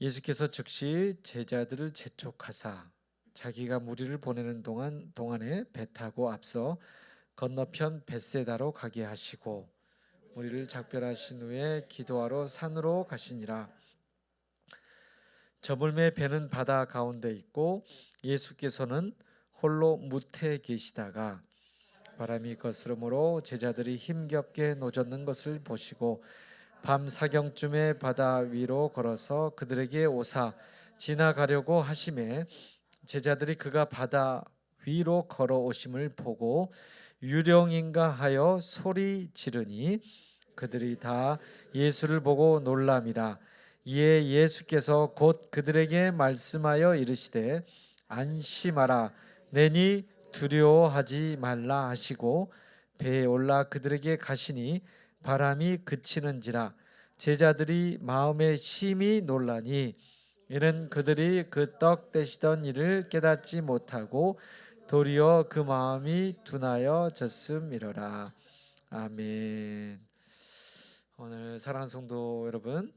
예수께서 즉시 제자들을 재촉하사 자기가 무리를 보내는 동안 동안에 배 타고 앞서 건너편 벳세다로 가게 하시고 무리를 작별하신 후에 기도하러 산으로 가시니라. 저물매 배는 바다 가운데 있고 예수께서는 홀로 무태에 계시다가 바람이 거스름으로 제자들이 힘겹게 노젓는 것을 보시고 밤 사경쯤에 바다 위로 걸어서 그들에게 오사 지나가려고 하심에 제자들이 그가 바다 위로 걸어오심을 보고 유령인가 하여 소리 지르니 그들이 다 예수를 보고 놀람이라. 이에 예수께서 곧 그들에게 말씀하여 이르시되 안심하라. 내니 두려워하지 말라 하시고 배에 올라 그들에게 가시니 바람이 그치는지라 제자들이 마음에 심히 놀라니 이는 그들이 그떡 떼시던 일을 깨닫지 못하고 도리어 그 마음이 둔하여 졌음이로라. 아멘. 오늘 사랑하는 성도 여러분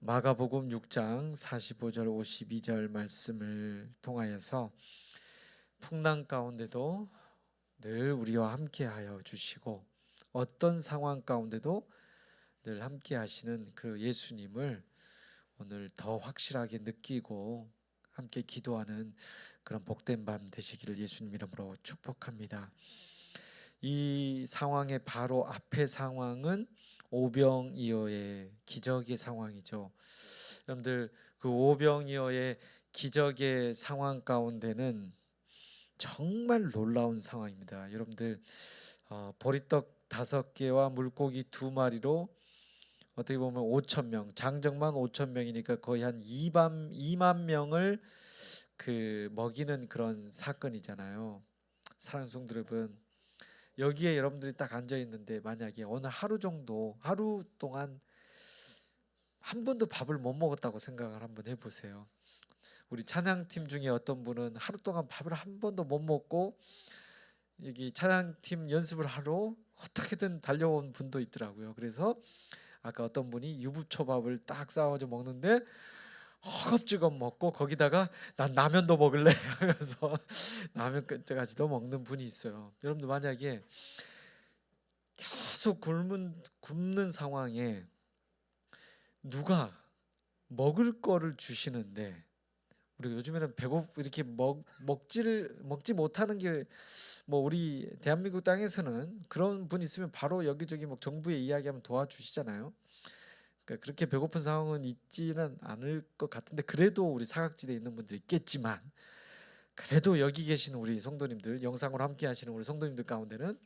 마가복음 6장 45절 52절 말씀을 통하여서 풍랑 가운데도 늘 우리와 함께하여 주시고 어떤 상황 가운데도 늘 함께 하시는 그 예수님을 오늘 더 확실하게 느끼고 함께 기도하는 그런 복된 밤 되시기를 예수님 이름으로 축복합니다. 이 상황의 바로 앞의 상황은 오병이어의 기적의 상황이죠. 여러분들 그 오병이어의 기적의 상황 가운데는 정말 놀라운 상황입니다. 여러분들 어, 보리떡 다섯 개와 물고기 두 마리로 어떻게 보면 5천 명, 장정만 5천 명이니까 거의 한 2만 2만 명을 그 먹이는 그런 사건이잖아요. 성도 여러분, 여기에 여러분들이 딱 앉아 있는데 만약에 오늘 하루 정도, 하루 동안 한 번도 밥을 못 먹었다고 생각을 한번 해보세요. 우리 찬양팀 중에 어떤 분은 하루 동안 밥을 한 번도 못 먹고 여기 찬양팀 연습을 하러 어떻게든 달려온 분도 있더라고요. 그래서 아까 어떤 분이 유부초밥을 딱 싸워서 먹는데 허겁지겁 먹고 거기다가 난 라면도 먹을래 하면서 라면까지도 먹는 분이 있어요. 여러분들 만약에 계속 굶는 굶는 상황에 누가 먹을 거를 주시는데 우리 요즘에는 배고 이렇게 먹 먹지를 먹지 못하는 게 뭐 우리 대한민국 땅에서는 그런 분 있으면 바로 여기저기 뭐 정부에 이야기하면 도와주시잖아요. 그러니까 그렇게 배고픈 상황은 있지는 않을 것 같은데 그래도 우리 사각지대에 있는 분들이 있겠지만 그래도 여기 계시는 우리 성도님들 영상으로 함께 하시는 우리 성도님들 가운데는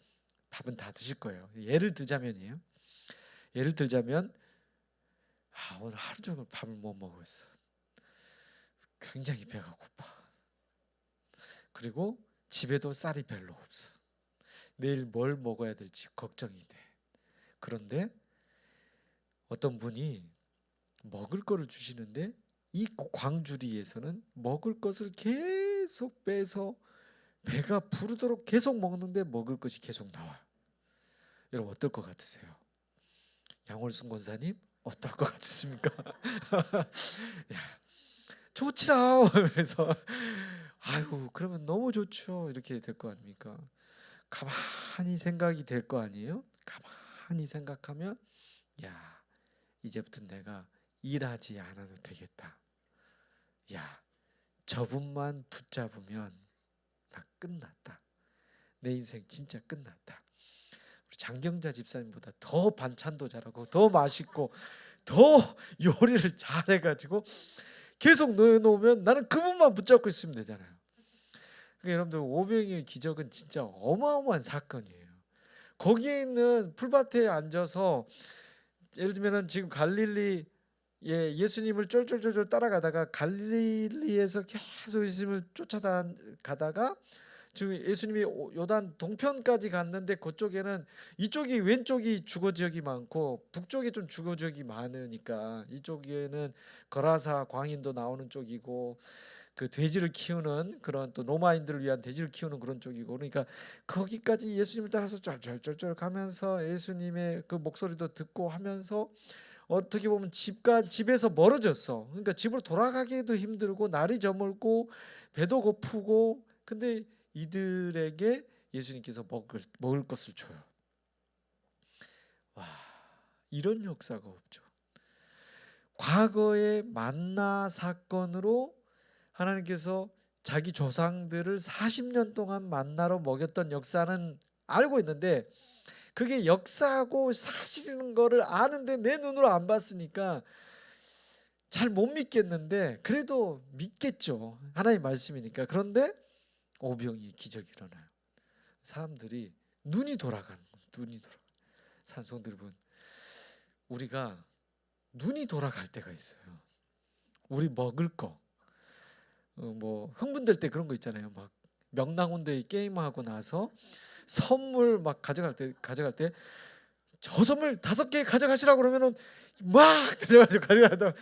밥은 다 드실 거예요. 예를 들자면이에요. 예를 들자면 아, 오늘 하루 종일 밥을 못 먹었어. 굉장히 배가 고파. 그리고 집에도 쌀이 별로 없어. 내일 뭘 먹어야 될지 걱정이 돼. 그런데 어떤 분이 먹을 거를 주시는데 이 광주리에서는 먹을 것을 계속 빼서 배가 부르도록 계속 먹는데 먹을 것이 계속 나와요. 여러분 어떨 것 같으세요? 양월순 권사님 어떨 것 같습니까? 야, 좋지라 하면서 아이고 그러면 너무 좋죠 이렇게 될 거 아닙니까? 가만히 생각이 될 거 아니에요? 가만히 생각하면 야 이제부터 내가 일하지 않아도 되겠다. 야 저분만 붙잡으면 나 끝났다. 내 인생 진짜 끝났다. 우리 장경자 집사님보다 더 반찬도 잘하고 더 맛있고 더 요리를 잘해가지고 계속 넣어놓으면 나는 그분만 붙잡고 있으면 되잖아요. 그러니까 여러분들 오병이의 기적은 진짜 어마어마한 사건이에요. 거기에 있는 풀밭에 앉아서 예를 들면 지금 갈릴리 예, 예수님을 쫄쫄쫄쫄 따라가다가 갈릴리에서 계속 예수님을 쫓아가다가 지금 예수님이 요단 동편까지 갔는데 그쪽에는 이쪽이 왼쪽이 주거 지역이 많고 북쪽이 좀 주거 지역이 많으니까 이쪽에는 거라사 광인도 나오는 쪽이고 그 돼지를 키우는 그런 또 로마인들을 위한 돼지를 키우는 그런 쪽이고 그러니까 거기까지 예수님을 따라서 쫄쫄쫄쫄 가면서 예수님의 그 목소리도 듣고 하면서 어떻게 보면 집과 집에서 멀어졌어. 그러니까 집으로 돌아가기도 힘들고 날이 저물고 배도 고프고 근데 이들에게 예수님께서 먹을 먹을 것을 줘요. 와 이런 역사가 없죠. 과거의 만나 사건으로 하나님께서 자기 조상들을 40년 동안 만나러 먹였던 역사는 알고 있는데 그게 역사고 사실인 거를 아는데 내 눈으로 안 봤으니까 잘 못 믿겠는데 그래도 믿겠죠. 하나님 말씀이니까. 그런데 오병이 기적이 일어나요. 사람들이 눈이 돌아가는 눈이 돌아. 산성들 여러분, 우리가 눈이 돌아갈 때가 있어요. 우리 먹을 거, 어, 뭐 흥분될 때 그런 거 있잖아요. 막 명랑운대 게임하고 나서 선물 막 가져갈 때 가져갈 때 저 선물 다섯 개 가져가시라고 그러면은 막 들어가지고 가져가다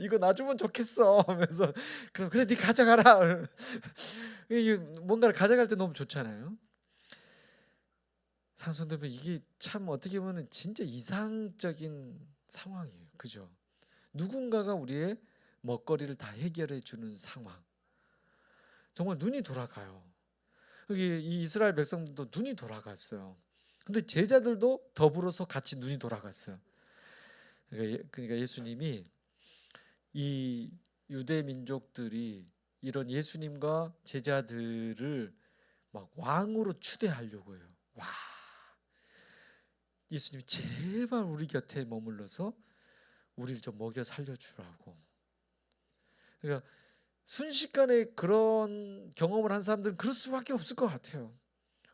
이거 놔주면 좋겠어 하면서 그럼 그래 네 가져가라 뭔가를 가져갈 때 너무 좋잖아요. 상선들분 이게 참 어떻게 보면 진짜 이상적인 상황이에요. 그죠? 누군가가 우리의 먹거리를 다 해결해 주는 상황. 정말 눈이 돌아가요. 이 이스라엘 백성들도 눈이 돌아갔어요. 근데 제자들도 더불어서 같이 눈이 돌아갔어요. 그러니까, 예, 그러니까 예수님이 이 유대 민족들이 이런 예수님과 제자들을 막 왕으로 추대하려고 해요. 와. 예수님 제발 우리 곁에 머물러서 우리를 좀 먹여 살려 주라고. 그러니까 순식간에 그런 경험을 한 사람들은 그럴 수밖에 없을 것 같아요.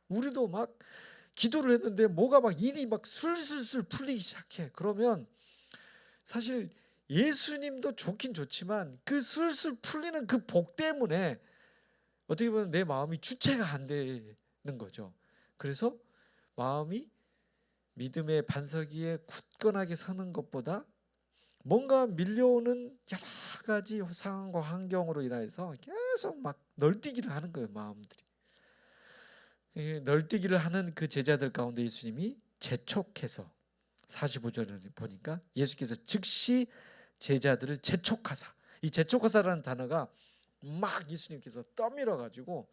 우리도 막 기도를 했는데 뭐가 막 일이 막 술술술 풀리기 시작해. 그러면 사실 예수님도 좋긴 좋지만 그 술술 풀리는 그 복 때문에 어떻게 보면 내 마음이 주체가 안 되는 거죠. 그래서 마음이 믿음의 반석 위에 굳건하게 서는 것보다 뭔가 밀려오는 여러 가지 상황과 환경으로 인해서 계속 막 널뛰기를 하는 거예요 마음들이 널뛰기를 하는 그 제자들 가운데 예수님이 재촉해서 45절에 보니까 예수께서 즉시 제자들을 재촉하사 이 재촉하사라는 단어가 막 예수님께서 떠밀어 가지고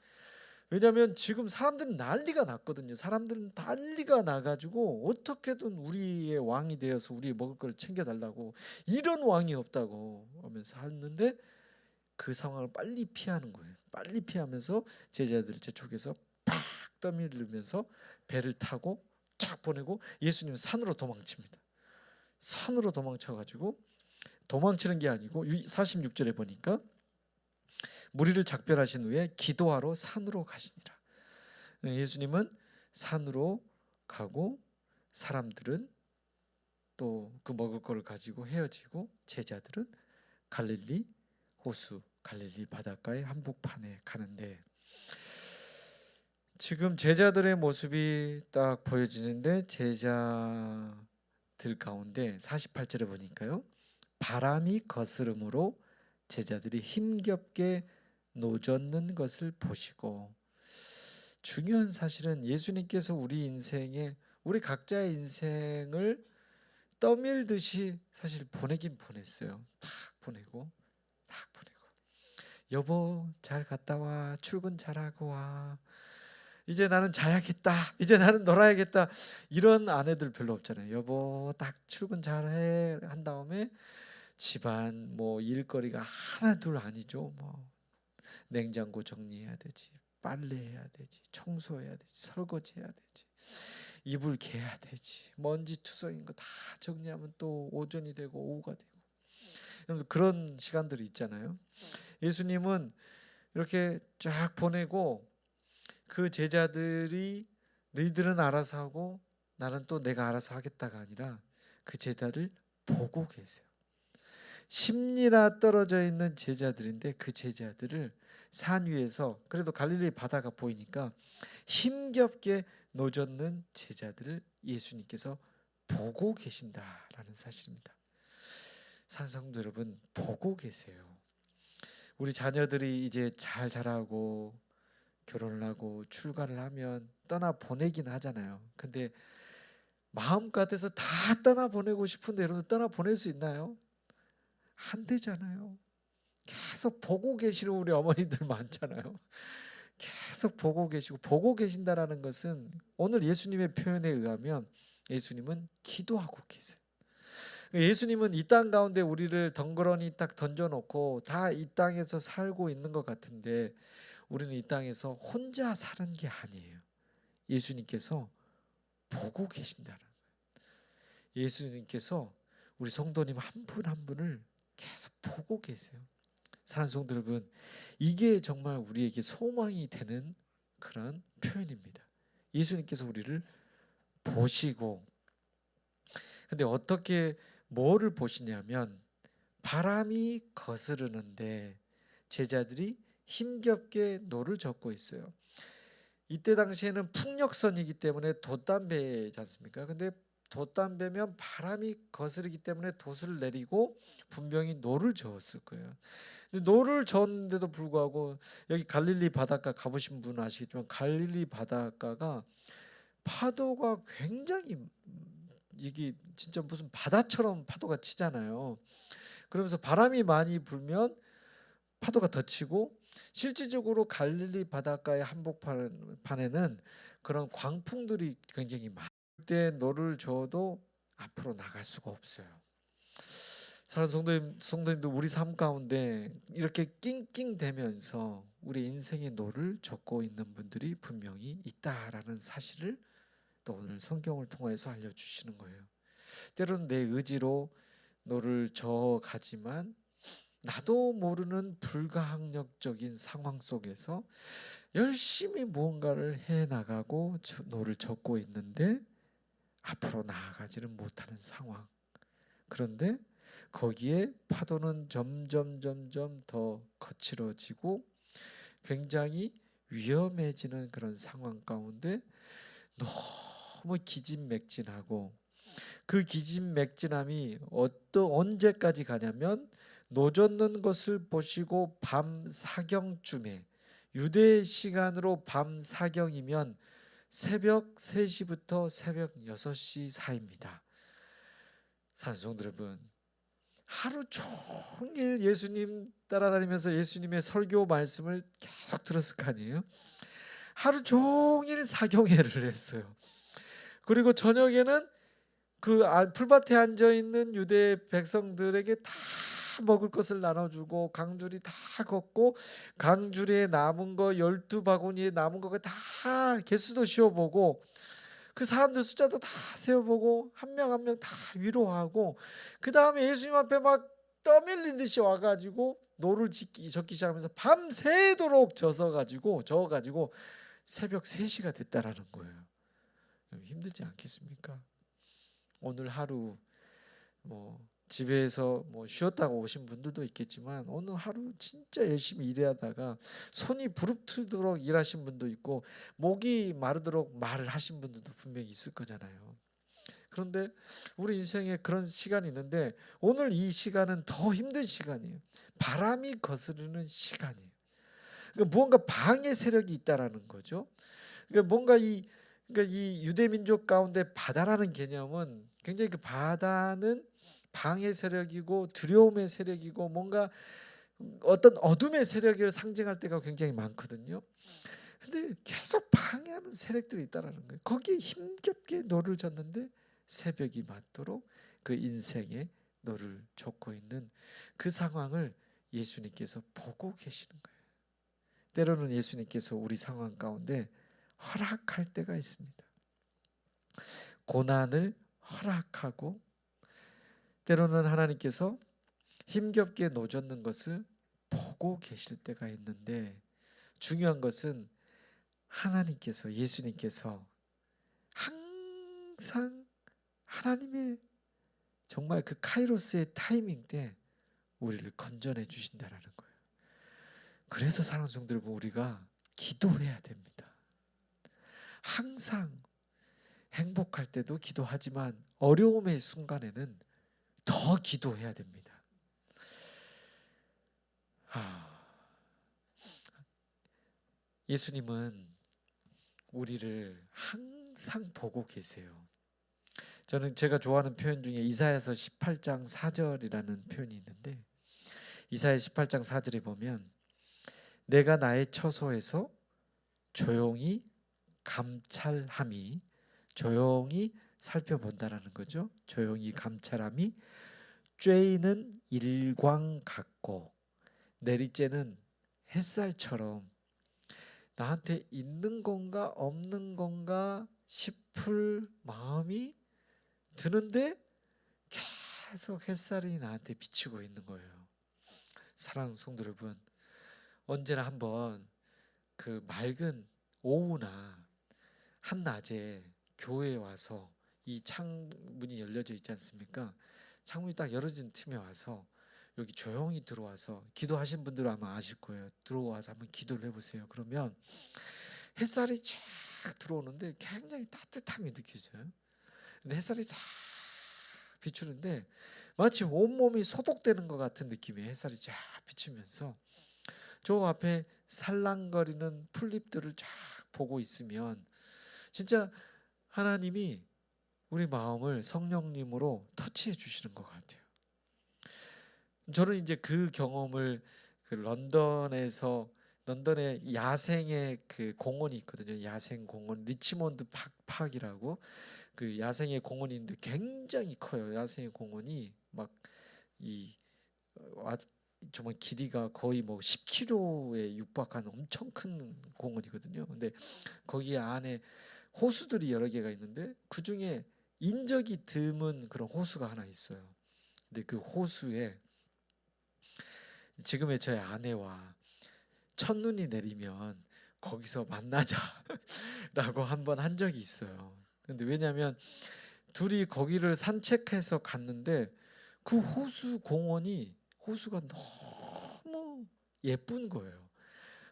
왜냐하면 지금 사람들은 난리가 났거든요. 사람들은 난리가 나가지고 어떻게든 우리의 왕이 되어서 우리 먹을 걸 챙겨달라고 이런 왕이 없다고 하면서 하는데 그 상황을 빨리 피하는 거예요. 빨리 피하면서 제자들 제쪽에서 팍 떠밀면서 배를 타고 쫙 보내고 예수님은 산으로 도망칩니다. 산으로 도망쳐가지고 도망치는 게 아니고 46절에 보니까 무리를 작별하신 후에 기도하러 산으로 가시니라. 예수님은 산으로 가고 사람들은 또 그 먹을 것을 가지고 헤어지고 제자들은 갈릴리 호수 갈릴리 바닷가의 한복판에 가는데 지금 제자들의 모습이 딱 보여지는데 제자들 가운데 48절에 보니까요. 바람이 거스름으로 제자들이 힘겹게 노젓는 것을 보시고 중요한 사실은 예수님께서 우리 인생에 우리 각자의 인생을 떠밀듯이 사실 보내긴 보냈어요. 탁 보내고 탁 보내고. 여보 잘 갔다 와 출근 잘하고 와. 이제 나는 자야겠다. 이제 나는 놀아야겠다. 이런 아내들 별로 없잖아요. 여보 딱 출근 잘해. 한 다음에 집안 뭐 일거리가 하나 둘 아니죠. 뭐 냉장고 정리해야 되지. 빨래해야 되지. 청소해야 되지. 설거지해야 되지. 이불 개야 되지. 먼지 투성인 거 다 정리하면 또 오전이 되고 오후가 되고. 여러분 그런 시간들이 있잖아요. 예수님은 이렇게 쫙 보내고 그 제자들이 너희들은 알아서 하고 나는 또 내가 알아서 하겠다가 아니라 그 제자를 보고 계세요. 십리나 떨어져 있는 제자들인데 그 제자들을 산 위에서 그래도 갈릴리 바다가 보이니까 힘겹게 노젓는 제자들을 예수님께서 보고 계신다라는 사실입니다. 산성도 여러분 보고 계세요. 우리 자녀들이 이제 잘 자라고 결혼을 하고 출가를 하면 떠나 보내긴 하잖아요. 근데 마음 같아서 다 떠나 보내고 싶은데 여러분 떠나 보낼 수 있나요? 안 되잖아요. 계속 보고 계시는 우리 어머니들 많잖아요. 계속 보고 계시고 보고 계신다라는 것은 오늘 예수님의 표현에 의하면 예수님은 기도하고 계세요. 예수님은 이 땅 가운데 우리를 덩그러니 딱 던져놓고 다 이 땅에서 살고 있는 것 같은데 우리는 이 땅에서 혼자 사는 게 아니에요. 예수님께서 보고 계신다는 거예요. 예수님께서 우리 성도님 한 분한 분을 계속 보고 계세요. 사랑하는 성도 여러분, 이게 정말 우리에게 소망이 되는 그런 표현입니다. 예수님께서 우리를 보시고 근데 어떻게 뭐를 보시냐면 바람이 거스르는데 제자들이 힘겹게 노를 젓고 있어요. 이때 당시에는 풍력선이기 때문에 돛담배지 않습니까? 근데 돛담배면 바람이 거스르기 때문에 돛을 내리고 분명히 노를 저었을 거예요. 근데 노를 저었는데도 불구하고 여기 갈릴리 바닷가 가보신 분 아시겠지만 갈릴리 바닷가가 파도가 굉장히 이게 진짜 무슨 바다처럼 파도가 치잖아요. 그러면서 바람이 많이 불면 파도가 더 치고 실질적으로 갈릴리 바닷가의 한복판에는 그런 광풍들이 굉장히 많 을때 너를 줘도 앞으로 나갈 수가 없어요. 사랑하는 성도님, 성도님도 우리 삶 가운데 이렇게 낑낑대면서 우리 인생의 노를 적고 있는 분들이 분명히 있다라는 사실을 또 오늘 성경을 통해서 알려주시는 거예요. 때로는 내 의지로 노를 저어가지만 나도 모르는 불가항력적인 상황 속에서 열심히 무언가를 해 나가고 노를 젓고 있는데 앞으로 나아가지는 못하는 상황. 그런데 거기에 파도는 점점 점점 더 거칠어지고 굉장히 위험해지는 그런 상황 가운데 너무 기진맥진하고 그 기진맥진함이 어떤 언제까지 가냐면 노젓는 것을 보시고 밤 사경쯤에 유대 시간으로 밤 사경이면 새벽 3시부터 새벽 6시 사이입니다. 산성들 여러분 하루 종일 예수님 따라다니면서 예수님의 설교 말씀을 계속 들었을 거 아니에요? 하루 종일 사경회를 했어요. 그리고 저녁에는 그 아, 풀밭에 앉아 있는 유대 백성들에게 다 먹을 것을 나눠주고 강줄이 다 걷고 강줄에 남은 거 열두 바구니에 남은 거다 개수도 씌워보고 그 사람들 숫자도 다 세어보고 한 명 한 명 다 위로하고 그 다음에 예수님 앞에 막 떠밀린 듯이 와가지고 노를 짓기 적기 시작하면서 밤새도록 져서 가지고 저어 가지고 새벽 3시가 됐다라는 거예요. 힘들지 않겠습니까? 오늘 하루 뭐 집에서 뭐 쉬었다가 오신 분들도 있겠지만 오늘 하루 진짜 열심히 일하다가 손이 부릅뜨도록 일하신 분도 있고 목이 마르도록 말을 하신 분들도 분명히 있을 거잖아요. 그런데 우리 인생에 그런 시간이 있는데 오늘 이 시간은 더 힘든 시간이에요. 바람이 거스르는 시간이에요. 그러니까 무언가 방해 세력이 있다라는 거죠. 그러니까 뭔가 이 그러니까 이 유대 민족 가운데 바다라는 개념은 굉장히 그 바다는 방해 세력이고 두려움의 세력이고 뭔가 어떤 어둠의 세력을 상징할 때가 굉장히 많거든요. 근데 계속 방해하는 세력들이 있다라는 거예요. 거기에 힘겹게 노를 졌는데 새벽이 맞도록 그 인생에 노를 젓고 있는 그 상황을 예수님께서 보고 계시는 거예요. 때로는 예수님께서 우리 상황 가운데 허락할 때가 있습니다. 고난을 허락하고 때로는 하나님께서 힘겹게 노젓는 것을 보고 계실 때가 있는데 중요한 것은 하나님께서 예수님께서 항상 하나님의 정말 그 카이로스의 타이밍 때 우리를 건져내 주신다라는 거예요. 그래서 사랑하는 성들 우리가 기도해야 됩니다. 항상 행복할 때도 기도하지만 어려움의 순간에는 더 기도해야 됩니다. 아, 예수님은 우리를 항상 보고 계세요. 저는 제가 좋아하는 표현 중에 이사야서 18장 4절이라는 표현이 있는데 이사야 18장 4절에 보면 내가 나의 처소에서 조용히 감찰함이 조용히 살펴본다라는 거죠. 조용히 감찰함이 쬐이는 일광 같고 내리쬐는 햇살처럼 나한테 있는 건가 없는 건가 싶을 마음이 드는데 계속 햇살이 나한테 비치고 있는 거예요. 사랑하는 성도 여러분, 언제나 한번 그 맑은 오후나 한낮에 교회에 와서 이 창문이 열려져 있지 않습니까? 창문이 딱 열어진 틈에 와서 여기 조용히 들어와서 기도하신 분들은 아마 아실 거예요. 들어와서 한번 기도를 해보세요. 그러면 햇살이 쫙 들어오는데 굉장히 따뜻함이 느껴져요. 근데 햇살이 쫙 비추는데 마치 온몸이 소독되는 것 같은 느낌의 햇살이 쫙 비추면서 저 앞에 살랑거리는 풀잎들을 쫙 보고 있으면 진짜 하나님이 우리 마음을 성령님으로 터치해 주시는 것 같아요. 저는 이제 그 경험을 그 런던에서 런던에 야생의 그 공원이 있거든요. 야생 공원 리치몬드 팍, 이라고 그 야생의 공원이 있는데 굉장히 커요. 야생의 공원이 막이 어, 정말 길이가 거의 뭐 10km에 육박하는 엄청 큰 공원이거든요. 근데 거기 안에 호수들이 여러 개가 있는데 그 중에 인적이 드문 그런 호수가 하나 있어요. 근데 그 호수에 지금의 저의 아내와 첫눈이 내리면 거기서 만나자라고 한 번 한 적이 있어요. 근데 왜냐하면 둘이 거기를 산책해서 갔는데 그 호수 공원이 호수가 너무 예쁜 거예요.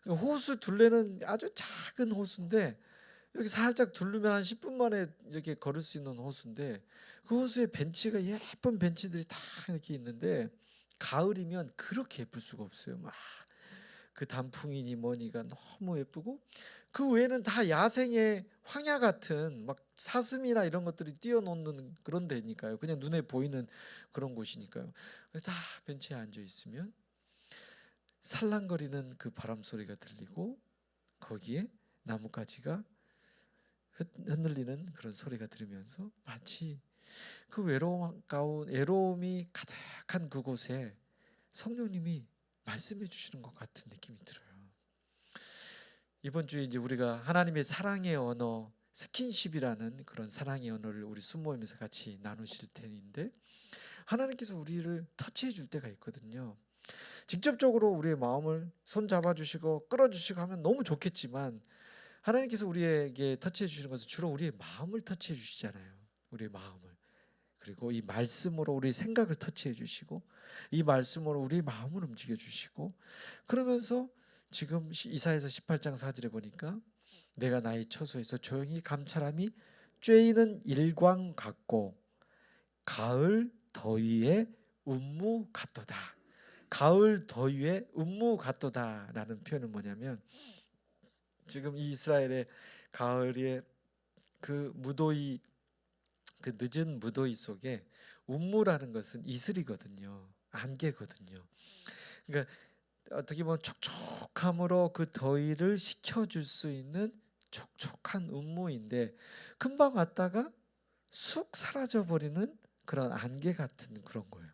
그러니까 호수 둘레는 아주 작은 호수인데 이렇게 살짝 둘르면 한 10분 만에 이렇게 걸을 수 있는 호수인데 그 호수에 벤치가 예쁜 벤치들이 다 이렇게 있는데 가을이면 그렇게 예쁠 수가 없어요. 막 그 단풍이니 뭐니가 너무 예쁘고 그 외에는 다 야생의 황야 같은 막 사슴이나 이런 것들이 뛰어노는 그런 데니까요. 그냥 눈에 보이는 그런 곳이니까요. 다 벤치에 앉아 있으면 살랑거리는 그 바람 소리가 들리고 거기에 나뭇가지가 흔들리는 그런 소리가 들으면서 마치 그 외로움 가운 외로움이 가득한 그곳에 성령님이 말씀해 주시는 것 같은 느낌이 들어요. 이번 주에 이제 우리가 하나님의 사랑의 언어 스킨십이라는 그런 사랑의 언어를 우리 수모임에서 같이 나누실 텐데 하나님께서 우리를 터치해 줄 때가 있거든요. 직접적으로 우리의 마음을 손 잡아 주시고 끌어 주시고 하면 너무 좋겠지만 하나님께서 우리에게 터치해 주시는 것은 주로 우리의 마음을 터치해 주시잖아요. 우리의 마음을. 그리고 이 말씀으로 우리 생각을 터치해 주시고 이 말씀으로 우리 마음을 움직여 주시고 그러면서 지금 이사에서 18장 4절에 보니까 내가 나의 처소에서 조용히 감찰함이 쬐이는 일광 같고 가을 더위에 운무 같도다. 가을 더위에 운무 같도다라는 표현은 뭐냐면 지금 이 이스라엘의 가을의 그 무더위 그 늦은 무더위 속에 운무라는 것은 이슬이거든요. 안개거든요. 그러니까 어떻게 보면 촉촉함으로 그 더위를 식혀줄 수 있는 촉촉한 운무인데 금방 왔다가 쑥 사라져 버리는 그런 안개 같은 그런 거예요.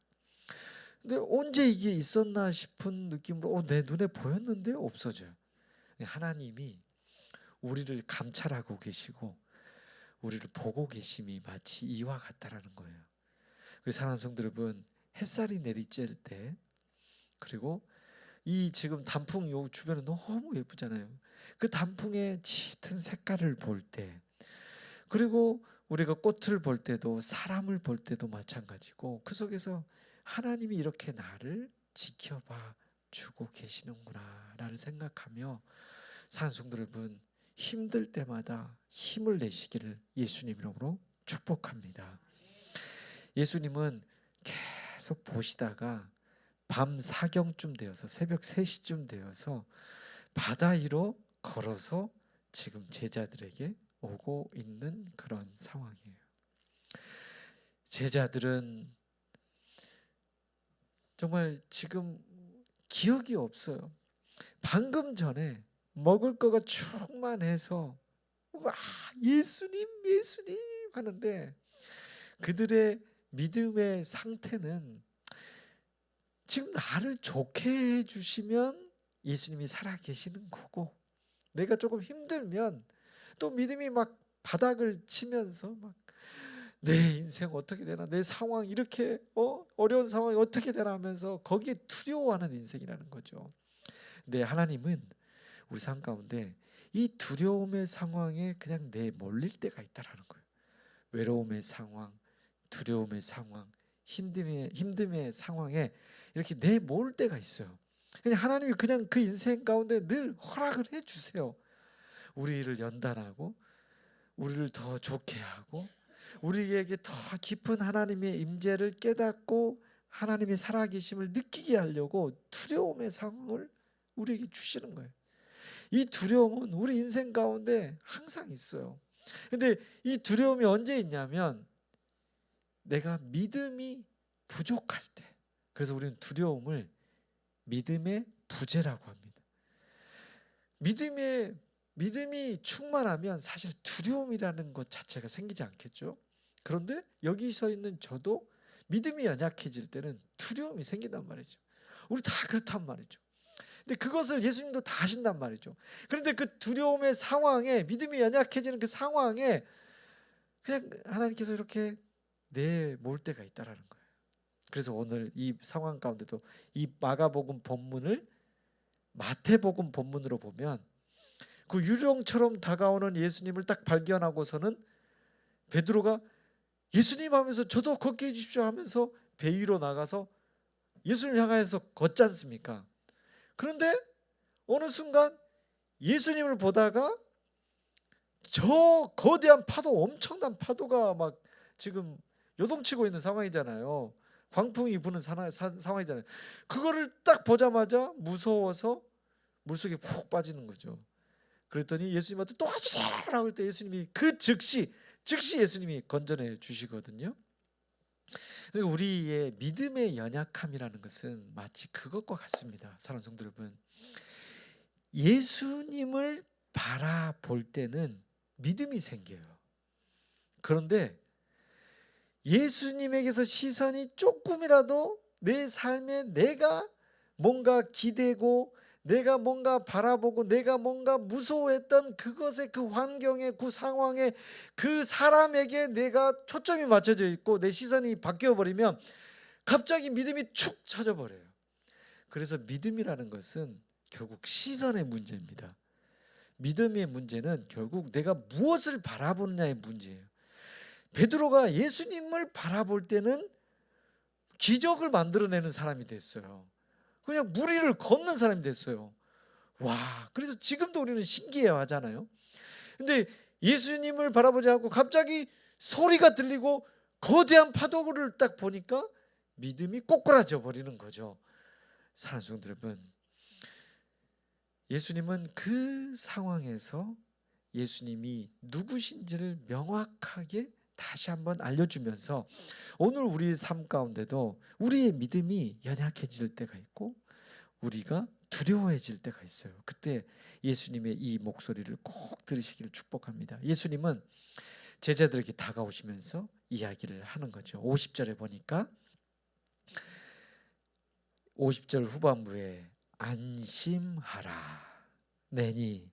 근데 언제 이게 있었나 싶은 느낌으로 어, 내 눈에 보였는데 없어져요. 하나님이 우리를 감찰하고 계시고 우리를 보고 계심이 마치 이와 같다라는 거예요. 그 사랑하는 성도 여러분, 햇살이 내리쬐을 때 그리고 이 지금 단풍 요 주변에 너무 예쁘잖아요. 그 단풍의 짙은 색깔을 볼 때, 그리고 우리가 꽃을 볼 때도 사람을 볼 때도 마찬가지고 그 속에서 하나님이 이렇게 나를 지켜봐 주고 계시는구나라를 생각하며 산성도 여러분 힘들 때마다 힘을 내시기를 예수님 이름으로 축복합니다. 예수님은 계속 보시다가 밤 사경쯤 되어서 새벽 3시쯤 되어서 바다 위로 걸어서 지금 제자들에게 오고 있는 그런 상황이에요. 제자들은 정말 지금 기억이 없어요. 방금 전에 먹을 거가 충만해서 와 예수님 예수님 하는데 그들의 믿음의 상태는 지금 나를 좋게 해주시면 예수님이 살아 계시는 거고 내가 조금 힘들면 또 믿음이 막 바닥을 치면서 막 내 인생 어떻게 되나 내 상황 이렇게 어? 어려운 상황이 어떻게 되나 하면서 거기에 두려워하는 인생이라는 거죠. 근데 하나님은 우리 삶 가운데 이 두려움의 상황에 그냥 내 몰릴 때가 있다라는 거예요. 외로움의 상황, 두려움의 상황, 힘듦의 힘듦의 상황에 이렇게 내몰 때가 있어요. 그냥 하나님이 그냥 그 인생 가운데 늘 허락을 해 주세요. 우리를 연단하고 우리를 더 좋게 하고 우리에게 더 깊은 하나님의 임재를 깨닫고 하나님의 살아계심을 느끼게 하려고 두려움의 상황을 우리에게 주시는 거예요. 이 두려움은 우리 인생 가운데 항상 있어요. 근데 이 두려움이 언제 있냐면 내가 믿음이 부족할 때. 그래서 우리는 두려움을 믿음의 부재라고 합니다. 믿음의 믿음이 충만하면 사실 두려움이라는 것 자체가 생기지 않겠죠. 그런데 여기 서 있는 저도 믿음이 연약해질 때는 두려움이 생긴단 말이죠. 우리 다 그렇단 말이죠. 근데 그것을 예수님도 다 하신단 말이죠. 그런데 그 두려움의 상황에 믿음이 연약해지는 그 상황에 그냥 하나님께서 이렇게 내몰 때가 있다라는 거예요. 그래서 오늘 이 상황 가운데도 이 마가복음 본문을 마태복음 본문으로 보면 그 유령처럼 다가오는 예수님을 딱 발견하고서는 베드로가 예수님 하면서 저도 걷게 해주십시오 하면서 배 위로 나가서 예수님 향하여서 걷지 않습니까? 그런데 어느 순간 예수님을 보다가 저 거대한 파도 엄청난 파도가 막 지금 요동치고 있는 상황이잖아요. 광풍이 부는 사- 사- 상황이잖아요. 그거를 딱 보자마자 무서워서 물속에 푹 빠지는 거죠. 그랬더니 예수님한테 도와주세요라고 할 때 예수님이 그 즉시 즉시 예수님이 건져내 주시거든요. 우리의 믿음의 연약함이라는 것은 마치 그것과 같습니다. 사랑하는 성도 여러분. 예수님을 바라볼 때는 믿음이 생겨요. 그런데 예수님에게서 시선이 조금이라도 내 삶에 내가 뭔가 기대고 내가 뭔가 바라보고 내가 뭔가 무서워했던 그것의 그 환경에 그 상황에 그 사람에게 내가 초점이 맞춰져 있고 내 시선이 바뀌어 버리면 갑자기 믿음이 축 처져 버려요. 그래서 믿음이라는 것은 결국 시선의 문제입니다. 믿음의 문제는 결국 내가 무엇을 바라보느냐의 문제예요. 베드로가 예수님을 바라볼 때는 기적을 만들어내는 사람이 됐어요. 그냥 물 위를 걷는 사람이 됐어요. 와, 그래서 지금도 우리는 신기해 하잖아요. 근데 예수님을 바라보지 않고 갑자기 소리가 들리고 거대한 파도를 딱 보니까 믿음이 꼬꾸라져 버리는 거죠. 사랑하는 성도 여러분, 예수님은 그 상황에서 예수님이 누구신지를 명확하게 다시 한번 알려주면서 오늘 우리 삶 가운데도 우리의 믿음이 연약해질 때가 있고 우리가 두려워해질 때가 있어요. 그때 예수님의 이 목소리를 꼭 들으시기를 축복합니다. 예수님은 제자들에게 다가오시면서 이야기를 하는 거죠. 50절에 보니까 50절 후반부에 안심하라. 내니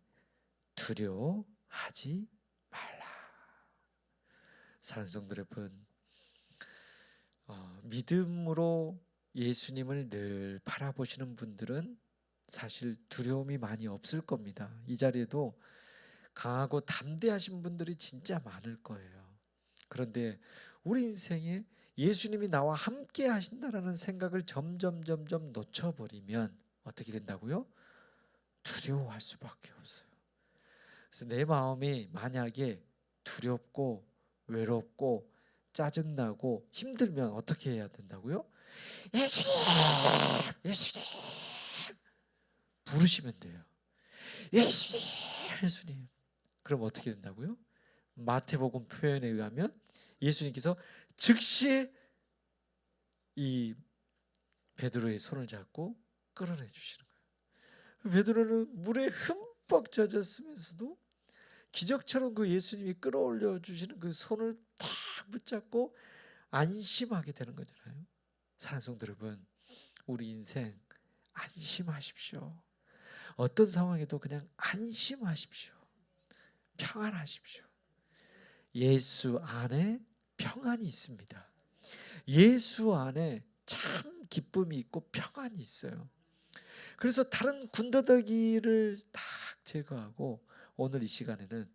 두려워하지. 사랑하는 성도 여러분, 어, 믿음으로 예수님을 늘 바라보시는 분들은 사실 두려움이 많이 없을 겁니다. 이 자리에도 강하고 담대하신 분들이 진짜 많을 거예요. 그런데 우리 인생에 예수님이 나와 함께 하신다라는 생각을 점점 점점 놓쳐버리면 어떻게 된다고요? 두려워할 수밖에 없어요. 그래서 내 마음이 만약에 두렵고 외롭고 짜증나고 힘들면 어떻게 해야 된다고요? 예수님, 예수님 부르시면 돼요. 예수님, 예수님. 그럼 어떻게 된다고요? 마태복음 표현에 의하면 예수님께서 즉시 이 베드로의 손을 잡고 끌어내 주시는 거예요. 베드로는 물에 흠뻑 젖었으면서도 기적처럼 그 예수님이 끌어올려 주시는 그 손을 딱 붙잡고 안심하게 되는 거잖아요. 사랑하는 성도 여러분, 우리 인생 안심하십시오. 어떤 상황에도 그냥 안심하십시오. 평안하십시오. 예수 안에 평안이 있습니다. 예수 안에 참 기쁨이 있고 평안이 있어요. 그래서 다른 군더더기를 딱 제거하고 오늘 이 시간에는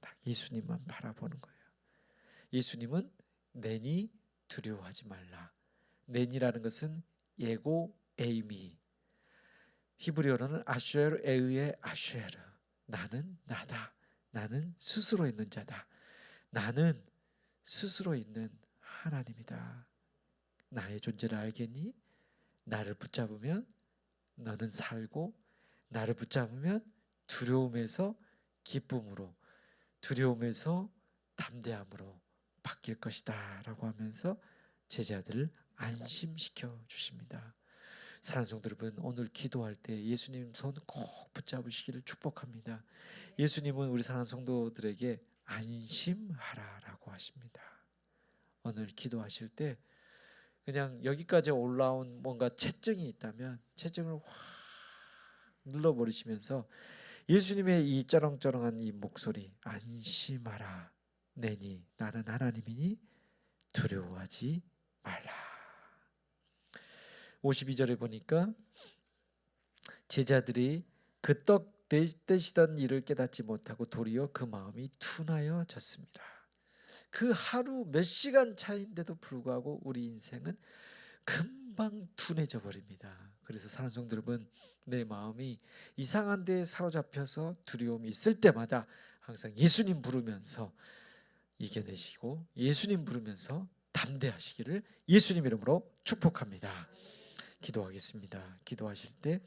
딱 예수님만 바라보는 거예요. 예수님은 내니 두려워하지 말라. 내니라는 것은 예고 에이미. 히브리어로는 아슈에르 에의의 아슈에르. 나는 나다. 나는 스스로 있는 자다. 나는 스스로 있는 하나님이다. 나의 존재를 알겠니? 나를 붙잡으면 너는 살고 나를 붙잡으면 두려움에서 기쁨으로 두려움에서 담대함으로 바뀔 것이다 라고 하면서 제자들을 안심시켜 주십니다. 사랑하는 성도 여러분, 오늘 기도할 때 예수님 손 꼭 붙잡으시기를 축복합니다. 예수님은 우리 사랑하는 성도들에게 안심하라라고 하십니다. 오늘 기도하실 때 그냥 여기까지 올라온 뭔가 채증이 있다면 채증을 확 눌러버리시면서 예수님의 이 쩌렁쩌렁한 이 목소리 안심하라 내니 나는 하나님이니 두려워하지 말라 52절에 보니까 제자들이 그떡 떼시던 일을 깨닫지 못하고 도리어 그 마음이 둔하여졌습니다. 그 하루 몇 시간 차인데도 불구하고 우리 인생은 금방 둔해져 버립니다. 그래서 사는 성도 여러분 내 마음이 이상한 데에 사로잡혀서 두려움이 있을 때마다 항상 예수님 부르면서 이겨내시고 예수님 부르면서 담대하시기를 예수님 이름으로 축복합니다. 기도하겠습니다. 기도하실 때